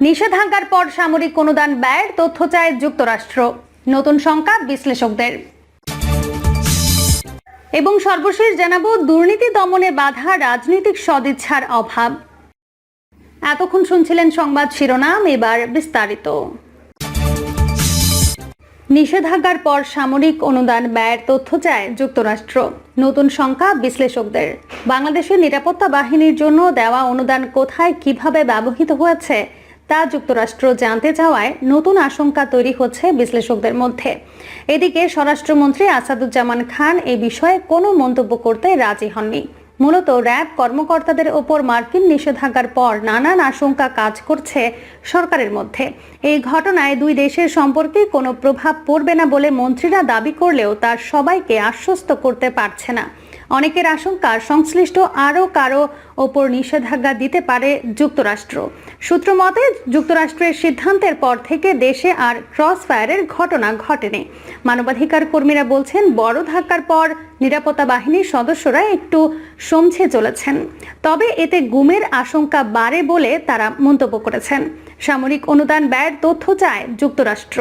নিষেধাজ্ঞার পর সামরিক অনুদান ব্যয়ের তথ্য চায় যুক্তরাষ্ট্র। নতুন সংখ্যা বিশ্লেষকদের। এবং সর্বশেষ জানাব, দুর্নীতি দমনে বাধা, রাজনৈতিক সদিচ্ছার অভাব। এতক্ষণ শুনছিলেন সংবাদ শিরোনাম, এবার বিস্তারিত। নিষেধাজ্ঞার পর সামরিক অনুদান ব্যয়ের তথ্য চায় যুক্তরাষ্ট্র। নতুন সংখ্যা বিশ্লেষকদের। বাংলাদেশের নিরাপত্তা বাহিনীর জন্য দেওয়া অনুদান কোথায়, কীভাবে ব্যবহৃত হয়েছে তা যুক্তরাষ্ট্র জানতে চাওয়ায় নতুন আশঙ্কা তৈরি হচ্ছে বিশ্লেষকদের মধ্যে। এদিকে স্বরাষ্ট্রমন্ত্রী আসাদুজ্জামান খান এ বিষয়ে কোনো মন্তব্য করতে রাজি হননি। মূলত র্যাব কর্মকর্তাদের ওপর মার্কিন নিষেধাজ্ঞার পর নানান আশঙ্কা কাজ করছে সরকারের মধ্যে। এই ঘটনায় দুই দেশের সম্পর্কে কোনো প্রভাব পড়বে না বলে মন্ত্রীরা দাবি করলেও তার সবাইকে আশ্বস্ত করতে পারছে না। অনেকের আশঙ্কা, সংশ্লিষ্ট আরও কারও ওপর নিষেধাজ্ঞা দিতে পারে যুক্তরাষ্ট্র। সূত্র মতে, যুক্তরাষ্ট্রের সিদ্ধান্তের পর থেকে দেশে আর ক্রস ফায়ারের ঘটনা ঘটেনি। মানবাধিকার কর্মীরা বলছেন, বড় ধাক্কার পর নিরাপত্তা বাহিনীর সদস্যরা একটু সমঝে চলেছেন। তবে এতে গুমের আশঙ্কা বাড়ে বলে তারা মন্তব্য করেছেন। সামরিক অনুদান ব্যয়ের তথ্য চায় যুক্তরাষ্ট্র।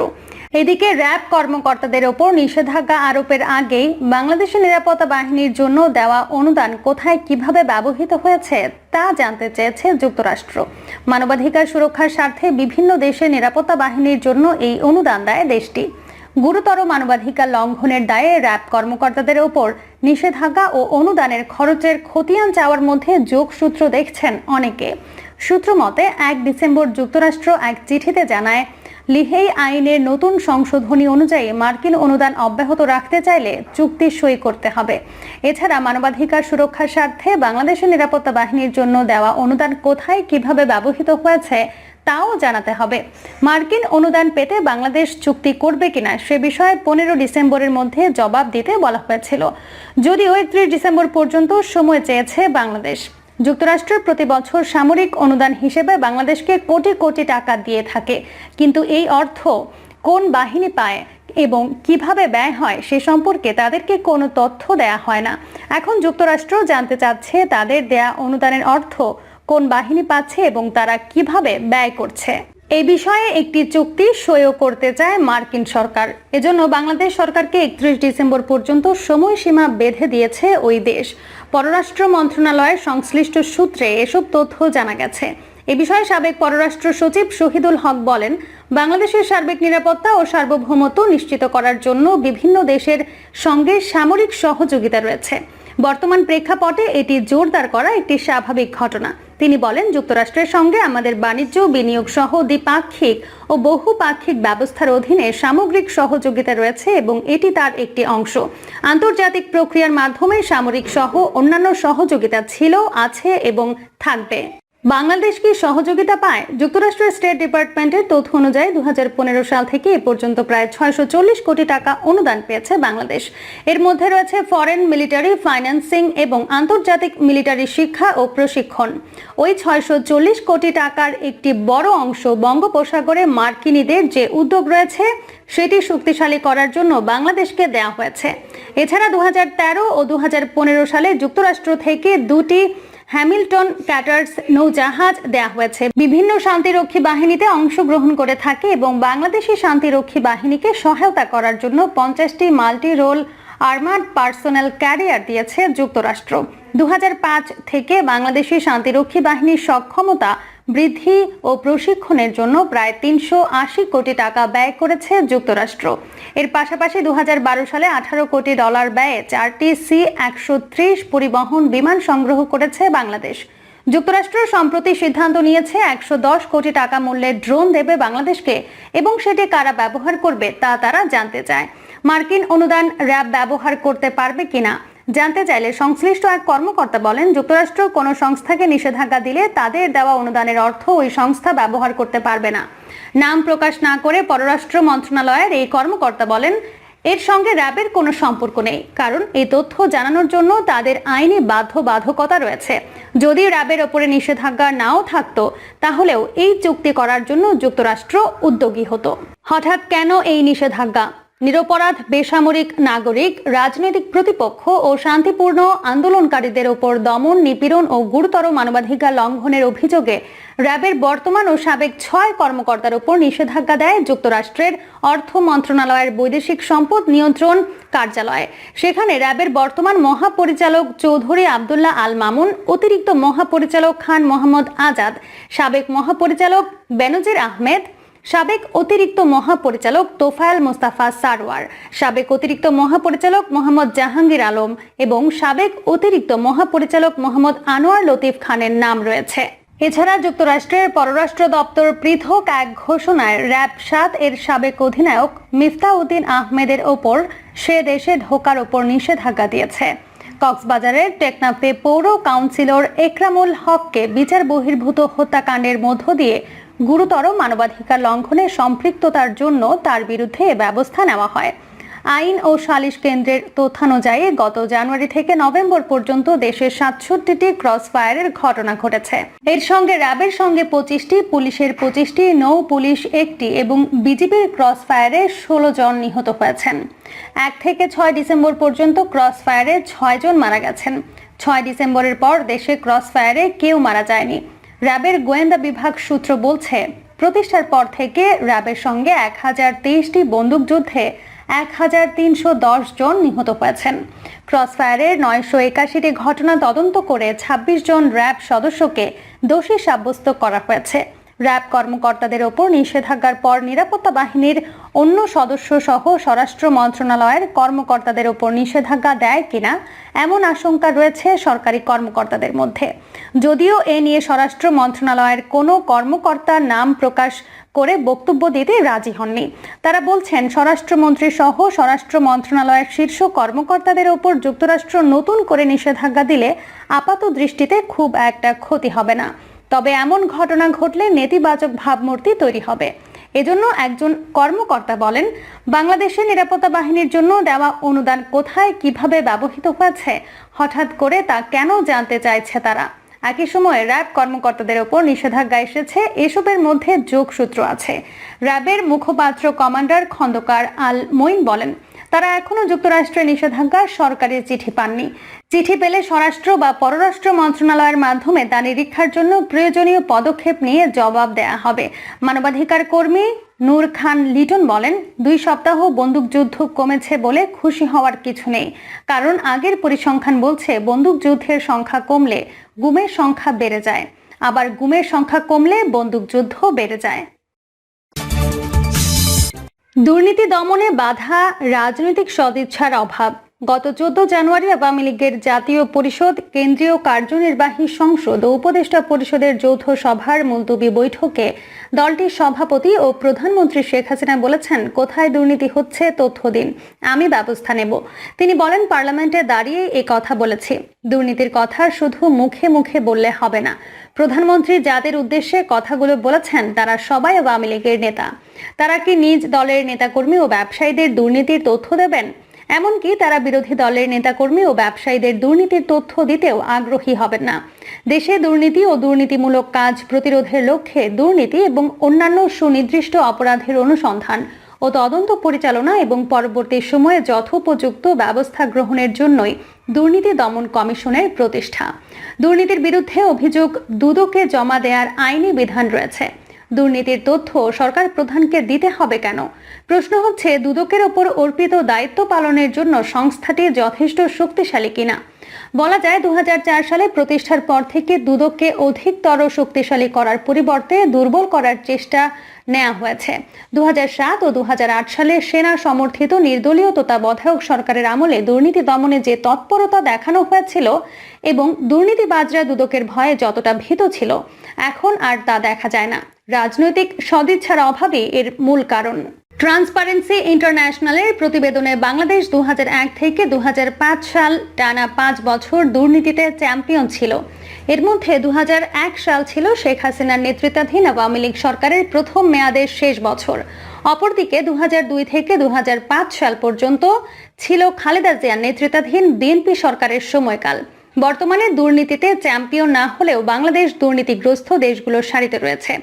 এদিকে র্যাব কর্মকর্তাদের ওপর নিষেধাজ্ঞা আরোপের আগেই বাংলাদেশের নিরাপত্তা বাহিনীর জন্য দেওয়া অনুদান কোথায় কীভাবে ব্যবহৃত হয়েছে তা জানতে চেয়েছে যুক্তরাষ্ট্র। মানবাধিকার সুরক্ষার স্বার্থে বিভিন্ন দেশের নিরাপত্তা বাহিনীর জন্য এই অনুদান দেয় দেশটি। গুরুতর মানবাধিকার লঙ্ঘনের দায়ে র্যাব কর্মকর্তাদের ওপর নিষেধাজ্ঞা ও অনুদানের খরচের খতিয়ান চাওয়ার মধ্যে যোগসূত্র দেখছেন অনেকে। সূত্র মতে, এক ডিসেম্বর যুক্তরাষ্ট্র এক চিঠিতে জানায় লিহেই আইনের নতুন সংশোধনী অনুযায়ী মার্কিন অনুদান অব্যাহত রাখতে চাইলে চুক্তি সই করতে হবে। এছাড়া মানবাধিকার সুরক্ষার স্বার্থে বাংলাদেশের নিরাপত্তা বাহিনীর জন্য দেওয়া অনুদান কোথায় কীভাবে ব্যবহৃত হয়েছে তাও জানাতে হবে। মার্কিন অনুদান পেতে বাংলাদেশ চুক্তি করবে কিনা সে বিষয়ে পনেরো ডিসেম্বরের মধ্যে জবাব দিতে বলা হয়েছিল। যদিও একত্রিশ ডিসেম্বর পর্যন্ত সময় চেয়েছে বাংলাদেশ। যুক্তরাষ্ট্র প্রতি বছর সামরিক অনুদান হিসেবে বাংলাদেশকে কোটি কোটি টাকা দিয়ে থাকে। কিন্তু এই অর্থ কোন বাহিনী পায় এবং কীভাবে ব্যয় হয় সে সম্পর্কে তাদেরকে কোনো তথ্য দেয়া হয় না। এখন যুক্তরাষ্ট্র জানতে চাচ্ছে তাদের দেয়া অনুদানের অর্থ কোন বাহিনী পাচ্ছে এবং তারা কীভাবে ব্যয় করছে। এই বিষয়ে একটি চুক্তি সইও করতে চায় মার্কিন সরকার। এজন্য বাংলাদেশ সরকারকে একত্রিশ ডিসেম্বর পর্যন্ত সময়সীমা বেঁধে দিয়েছে ওই দেশ। পররাষ্ট্র মন্ত্রণালয়ের সংশ্লিষ্ট সূত্রে এসব তথ্য জানা গেছে। এ বিষয়ে সাবেক পররাষ্ট্র সচিব শহীদুল হক বলেন, বাংলাদেশের সার্বিক নিরাপত্তা ও সার্বভৌমত্ব নিশ্চিত করার জন্য বিভিন্ন দেশের সঙ্গে সামরিক সহযোগিতা রয়েছে। বর্তমান প্রেক্ষাপটে এটি জোরদার করা একটি স্বাভাবিক ঘটনা। তিনি বলেন, যুক্তরাষ্ট্রের সঙ্গে আমাদের বাণিজ্য, বিনিয়োগ সহ দ্বিপাক্ষিক ও বহুপাক্ষিক ব্যবস্থার অধীনে সামগ্রিক সহযোগিতা রয়েছে এবং এটি তার একটি অংশ। আন্তর্জাতিক প্রক্রিয়ার মাধ্যমে সামরিক সহ অন্যান্য সহযোগিতা ছিল, আছে এবং থাকবে। বাংলাদেশ কি সহযোগিতা পায়? যুক্তরাষ্ট্রের স্টেট ডিপার্টমেন্টের তথ্য অনুযায়ী দু হাজার পনেরো সাল থেকে এ পর্যন্ত প্রায় ছয়শো চল্লিশ কোটি টাকা অনুদান পেয়েছে বাংলাদেশ। এর মধ্যে রয়েছে ফরেন মিলিটারি, ফাইন্যান্সিং এবং আন্তর্জাতিক মিলিটারি শিক্ষা ও প্রশিক্ষণ। ওই ছয়শো চল্লিশ কোটি টাকার একটি বড় অংশ বঙ্গোপসাগরে মার্কিনীদের যে উদ্যোগ রয়েছে, সেটি শক্তিশালী করার জন্য বাংলাদেশকে দেওয়া হয়েছে। এছাড়া দু হাজার তেরো ও দু হাজার পনেরো সালে যুক্তরাষ্ট্র থেকে দুটি হ্যামিল্টন ক্যাটার্স নৌজাহাজ দেয়া হয়েছে। বিভিন্ন শান্তিরক্ষী বাহিনীতে অংশগ্রহণ করে থাকে এবং বাংলাদেশি শান্তিরক্ষী বাহিনীকে সহায়তা করার জন্য পঞ্চাশটি multi role armoured personnel carrier দিয়েছে যুক্তরাষ্ট্র। দু হাজার পাঁচ থেকে বাংলাদেশি শান্তিরক্ষী বাহিনীর সক্ষমতা বৃদ্ধি ও প্রশিক্ষণের জন্য প্রায় তিনশো আশি কোটি টাকা ব্যয় করেছে যুক্তরাষ্ট্র। এর পাশাপাশি দু হাজার বারো সালে আঠারো কোটি ডলার ব্যয়ে চারটি সি একশো পরিবহন বিমান সংগ্রহ করেছে বাংলাদেশ। যুক্তরাষ্ট্র সম্প্রতি সিদ্ধান্ত নিয়েছে একশো দশ কোটি টাকা মূল্যের ড্রোন দেবে বাংলাদেশকে এবং সেটি কারা ব্যবহার করবে তা তারা জানতে চায়। মার্কিন অনুদান র্যাব ব্যবহার করতে পারবে কিনা? জানতে চাইলে সংশ্লিষ্ট এক কর্মকর্তা বলেন, যুক্তরাষ্ট্র কোনো সংস্থাকে নিষেধাজ্ঞা দিলে তাদের দেওয়া অনুদানের অর্থ ওই সংস্থা ব্যবহার করতে পারবে না। নাম প্রকাশ না করে পররাষ্ট্র মন্ত্রণালয়ের এই কর্মকর্তা বলেন, এর সঙ্গে র্যাবের কোনো সম্পর্ক নেই, কারণ এই তথ্য জানানোর জন্য তাদের আইনি বাধ্যবাধকতা রয়েছে। যদি র্যাবের ওপরে নিষেধাজ্ঞা নাও থাকতো, তাহলেও এই চুক্তি করার জন্য যুক্তরাষ্ট্র উদ্যোগী হতো। হঠাৎ কেন এই নিষেধাজ্ঞা? নিরপরাধ, বেসামরিক নাগরিক, রাজনৈতিক প্রতিপক্ষ ও শান্তিপূর্ণ আন্দোলনকারীদের ওপর দমন, নিপীড়ন ও গুরুতর মানবাধিকার লঙ্ঘনের অভিযোগে র্যাবের বর্তমান ও সাবেক ছয় কর্মকর্তার উপর নিষেধাজ্ঞা দেয় যুক্তরাষ্ট্রের অর্থ মন্ত্রণালয়ের বৈদেশিক সম্পদ নিয়ন্ত্রণ কার্যালয়। সেখানে র্যাবের বর্তমান মহাপরিচালক চৌধুরী আবদুল্লাহ আল মামুন, অতিরিক্ত মহাপরিচালক খান মোহাম্মদ আজাদ, সাবেক মহাপরিচালক বেনজির আহমেদ সাবেক অতিরিক্ত মহাপরিচালক তোফায়েল মোস্তাফা সারওয়ার, সাবেক অতিরিক্ত মহাপরিচালক মোহাম্মদ জাহাঙ্গীর আলম এবং সাবেক অতিরিক্ত মহাপরিচালক মোহাম্মদ আনোয়ার লতিফ খানের নাম রয়েছে। এছাড়া যুক্তরাষ্ট্রের পররাষ্ট্র দপ্তর পৃথক এক ঘোষণায় র্যাব সাত এর সাবেক অধিনায়ক মিফতাউদ্দিন আহমেদের ওপর সে দেশে ঢোকার ওপর নিষেধাজ্ঞা দিয়েছে। কক্সবাজারের টেকনাফে পৌর কাউন্সিলর একরামুল হককে বিচার বহির্ভূত হত্যাকাণ্ডের মধ্য দিয়ে গুরুতর মানবাধিকার লঙ্ঘনের সম্পৃক্ততার জন্য তার বিরুদ্ধে ব্যবস্থা নেওয়া হয়। আইন ও সালিশ কেন্দ্রের তথ্যানুযায়ী গত জানুয়ারি থেকে নভেম্বর পর্যন্ত দেশের সাতষট্টিটি ক্রস ফায়ারের ঘটনা ঘটেছে। এর সঙ্গে র্যাবের সঙ্গে পঁচিশটি, পুলিশের পঁচিশটি, নৌ পুলিশ একটি এবং বিজিবির ক্রস ফায়ারে ষোলো জন নিহত হয়েছেন। এক থেকে ছয় ডিসেম্বর পর্যন্ত ক্রস ফায়ারে ছয় জন মারা গেছেন। ছয় ডিসেম্বরের পর দেশে ক্রস ফায়ারে কেউ মারা যায়নি। র্যাবের গোয়েন্দা বিভাগ সূত্র বলছে, প্রতিষ্ঠার পর থেকে র্যাবের সঙ্গে এক হাজার তেইশটি বন্দুকযুদ্ধে এক হাজার তিনশো দশ জন নিহত হয়েছেন। ক্রসফায়ারের নয়শো একাশিটি ঘটনা তদন্ত করে ২৬ জন র্যাব সদস্যকে দোষী সাব্যস্ত করা হয়েছে। র্যাব কর্মকর্তাদের ওপর নিষেধাজ্ঞার পর নিরাপত্তা বাহিনীর অন্য সদস্য সহ স্বরাষ্ট্র মন্ত্রণালয়ের কর্মকর্তাদের ওপর নিষেধাজ্ঞা দেয় কিনা এমন আশঙ্কা রয়েছে সরকারি কর্মকর্তাদের মধ্যে। যদিও এ নিয়ে স্বরাষ্ট্র মন্ত্রণালয়ের কোনো কর্মকর্তার নাম প্রকাশ করে বক্তব্য দিতে রাজি হননি। তারা বলছেন, স্বরাষ্ট্রমন্ত্রী সহ স্বরাষ্ট্র মন্ত্রণালয়ের শীর্ষ কর্মকর্তাদের ওপর যুক্তরাষ্ট্র নতুন করে নিষেধাজ্ঞা দিলে আপাত দৃষ্টিতে খুব একটা ক্ষতি হবে না। তবে এমন ঘটনা ঘটলে নেতিবাচক ভাবমূর্তি তৈরি হবে। এজন্য একজন কর্মকর্তা বলেন, বাংলাদেশের নিরাপত্তা বাহিনীর জন্য দেওয়া অনুদান কোথায়, কীভাবে ব্যবহৃত হয়েছে, হঠাৎ করে তা কেন জানতে চাইছে তারা? একই সময়ে র্যাব কর্মকর্তাদের ওপর নিষেধাজ্ঞা এসেছে, এসবের মধ্যে যোগসূত্র আছে। র্যাবের মুখপাত্র কমান্ডার খন্দকার আল মঈন বলেন তারা এখনও যুক্তরাষ্ট্রের নিষেধাজ্ঞার সরকারি চিঠি পাননি। চিঠি পেলে স্বরাষ্ট্র বা পররাষ্ট্র মন্ত্রণালয়ের মাধ্যমে তা নিরীক্ষার জন্য প্রয়োজনীয় পদক্ষেপ নিয়ে জবাব দেয়া হবে। মানবাধিকার কর্মী নূর খান লিটন বলেন, দুই সপ্তাহ বন্দুকযুদ্ধ কমেছে বলে খুশি হওয়ার কিছু নেই। কারণ আগের পরিসংখ্যান বলছে, বন্দুকযুদ্ধের সংখ্যা কমলে গুমের সংখ্যা বেড়ে যায়। আবার গুমের সংখ্যা কমলে বন্দুকযুদ্ধ বেড়ে যায়। দুর্নীতি দমনে বাধা রাজনৈতিক সদিচ্ছার অভাব। গত চোদ্দ জানুয়ারি আওয়ামী লীগের জাতীয় পরিষদ, কেন্দ্রীয় কার্যনির্বাহী সংসদ ও উপদেষ্টা পরিষদের যৌথ সভার মুলতবি বৈঠকে দলটির সভাপতি ও প্রধানমন্ত্রী শেখ হাসিনা বলেছেন, কোথায় দুর্নীতি হচ্ছে তথ্য দিন, আমি ব্যবস্থা নেব। তিনি বলেন, পার্লামেন্টে দাঁড়িয়ে এ কথা বলেছি, দুর্নীতির কথা শুধু মুখে মুখে বললে হবে না। প্রধানমন্ত্রী যাদের উদ্দেশ্যে কথাগুলো বলেছেন, তারা সবাই আওয়ামী লীগের নেতা। তারা কি নিজ দলের নেতাকর্মী ও ব্যবসায়ীদের দুর্নীতির তথ্য দেবেন? এমনকি তারা বিরোধী দলের নেতাকর্মী ও ব্যবসায়ীদের দুর্নীতির তথ্য দিতেও আগ্রহী হবেন না। দেশে দুর্নীতি ও দুর্নীতিমূলক কাজ প্রতিরোধের লক্ষ্যে দুর্নীতি এবং অন্যান্য সুনির্দিষ্ট অপরাধের অনুসন্ধান ও তদন্ত পরিচালনা এবং পরবর্তী সময়ে যথোপযুক্ত ব্যবস্থা গ্রহণের জন্যই দুর্নীতি দমন কমিশনের প্রতিষ্ঠা। দুর্নীতির বিরুদ্ধে অভিযোগ দুদকে জমা দেওয়ার আইনি বিধান রয়েছে। দুর্নীতির তথ্য সরকার প্রধানকে দিতে হবে কেন? প্রশ্ন হচ্ছে, দুদকের ওপর অর্পিত দায়িত্ব পালনের জন্য সংস্থাটি যথেষ্ট শক্তিশালী কিনা? বলা যায় দু হাজার চার সালে প্রতিষ্ঠার পর থেকে দুদককে অধিকতর শক্তিশালী করার পরিবর্তে দুর্বল করার চেষ্টা নেওয়া হয়েছে। দু সাত ও দু হাজার আট সালে সেনা সমর্থিত নির্দলীয় তত্ত্বাবধায়ক সরকারের আমলে দুর্নীতি দমনে যে তৎপরতা দেখানো হয়েছিল এবং দুর্নীতিবাজরা দুদকের ভয়ে যতটা ভীত ছিল, এখন আর তা দেখা যায় না। রাজনৈতিক সদিচ্ছার অভাবই এর মূল কারণ। ট্রান্সপারেন্সি ইন্টারন্যাশনালের প্রতিবেদনে বাংলাদেশ দু হাজার এক থেকে দু হাজার পাঁচ সাল টানা পাঁচ বছর দুর্নীতিতে চ্যাম্পিয়ন ছিল। এর মধ্যে দু হাজার এক সাল ছিল শেখ হাসিনার নেতৃত্বাধীন আওয়ামী লীগ সরকারের প্রথম মেয়াদের শেষ বছর। অপরদিকে দুহাজার দুই থেকে দু হাজার পাঁচ সাল পর্যন্ত ছিল খালেদা জিয়ার নেতৃত্বাধীন বিএনপি সরকারের সময়কাল। বর্তমানে দুর্নীতিতে চ্যাম্পিয়ন না হলেও বাংলাদেশ দুর্নীতিগ্রস্ত দেশগুলোর সারিতে রয়েছে।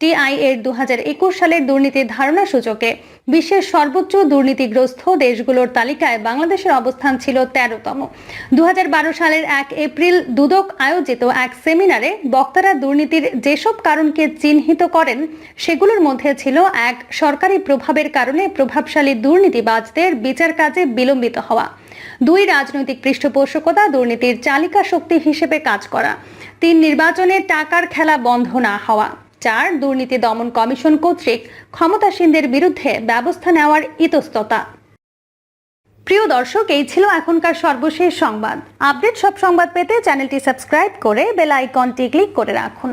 টিআই এর দু সালের দুর্নীতির ধারণা সূচকে। বিশ্বের সর্বোচ্চ দুর্নীতিগ্রস্ত দেশগুলোর তালিকায় বাংলাদেশের অবস্থান ছিল তেরোতম। দু সালের এক এপ্রিল দুদক আয়োজিত এক সেমিনারে বক্তারা দুর্নীতির যেসব কারণকে চিহ্নিত করেন, সেগুলোর মধ্যে ছিল এক, সরকারি প্রভাবের কারণে প্রভাবশালী দুর্নীতিবাজদের বিচার কাজে বিলম্বিত হওয়া। দুই রাজনৈতিক পৃষ্ঠপোষকতা দুর্নীতির চালিকা শক্তি হিসেবে কাজ করা। তিন নির্বাচনে টাকার খেলা বন্ধ না হওয়া। চার, দুর্নীতি দমন কমিশন কর্তৃক ক্ষমতাসীনদের বিরুদ্ধে ব্যবস্থা নেওয়ার ইতস্ততা। প্রিয় দর্শক, এই ছিল এখনকার সর্বশেষ সংবাদ। আপডেট সব সংবাদ পেতে চ্যানেলটি সাবস্ক্রাইব করে বেল আইকনটি ক্লিক করে রাখুন।